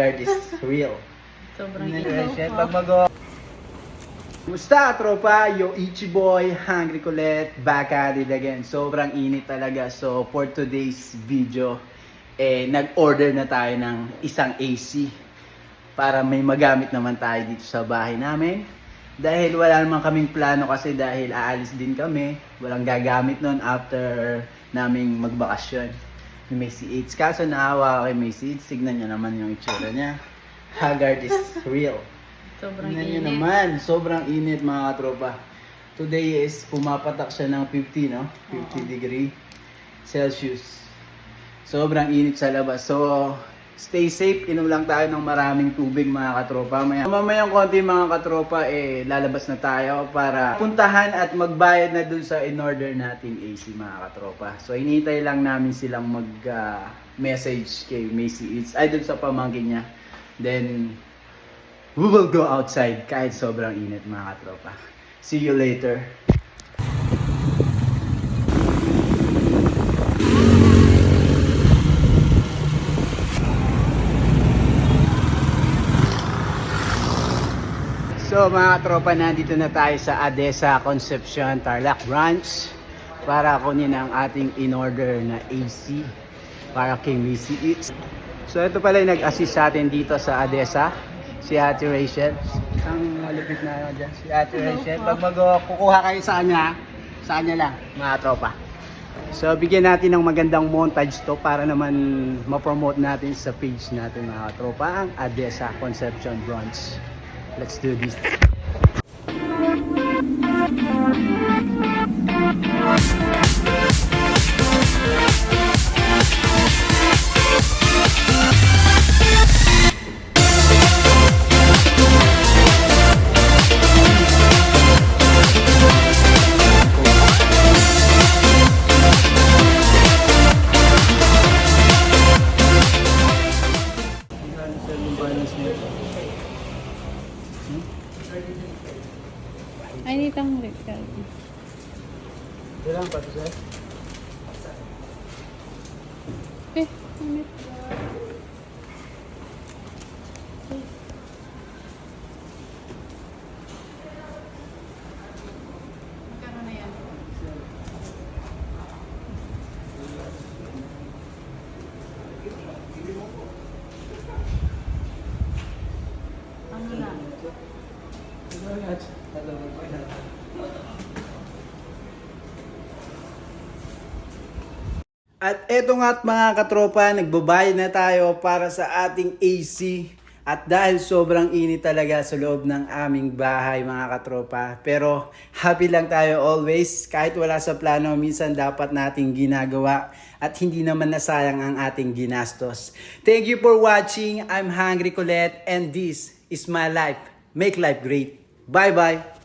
Art is real. Sobrang Shit, pag mag Kumusta tropa? Yo Ichi Boy, Hungry Colette, back at it again. Sobrang init talaga. So for today's video, eh, nag-order na tayo ng isang AC para may magamit naman tayo dito sa bahay namin. Dahil wala naman kaming plano kasi dahil aalis din kami. Walang gagamit nun after naming magbakasyon. Ni Macy Eats. Kaso naawa ako kay Macy Eats. Tignan niyo naman yung itsura niya. Haggard is real. Sobrang Tingnan nyo init. naman, sobrang init mga katropa. Today is pumapatak siya ng 50, no? 50 degree Celsius. Sobrang init sa labas. So, stay safe. Inom lang tayo ng maraming tubig mga katropa. Maya, mamayang konti mga katropa, eh, lalabas na tayo para puntahan at magbayad na dun sa in-order nating AC mga katropa. So, hinihintay lang namin silang mag-message kay Macy Eats. Ay, dun sa pamangkin niya. Then, We will go outside kahit sobrang init mga katropa. See you later. So mga tropa, nandito na tayo sa Adesa Concepcion Tarlac Branch para kunin ang ating in-order na AC para kay Missy Eats. So ito pala yung nag-assist sa atin dito sa Adesa, si Ate Rachel. Ang malupit na dyan, si Ate Rachel. Pag mag-kukuha kayo sa kanya, sa kanya lang, mga tropa. So bigyan natin ng magandang montage to para naman ma-promote natin sa page natin mga tropa ang Adesa Concepcion Branch. Let's do this. I need ang red card. Ilang pa to sir? Eh, ano? Magkano na yan? Ano na? At eto nga't mga katropa, nagbabayad na tayo para sa ating AC. At dahil sobrang init talaga sa loob ng aming bahay mga katropa. Pero happy lang tayo always. Kahit wala sa plano, minsan dapat nating ginagawa. At hindi naman nasayang ang ating ginastos. Thank you for watching. I'm Hungry Colette and this is my life. Make life great. Bye bye.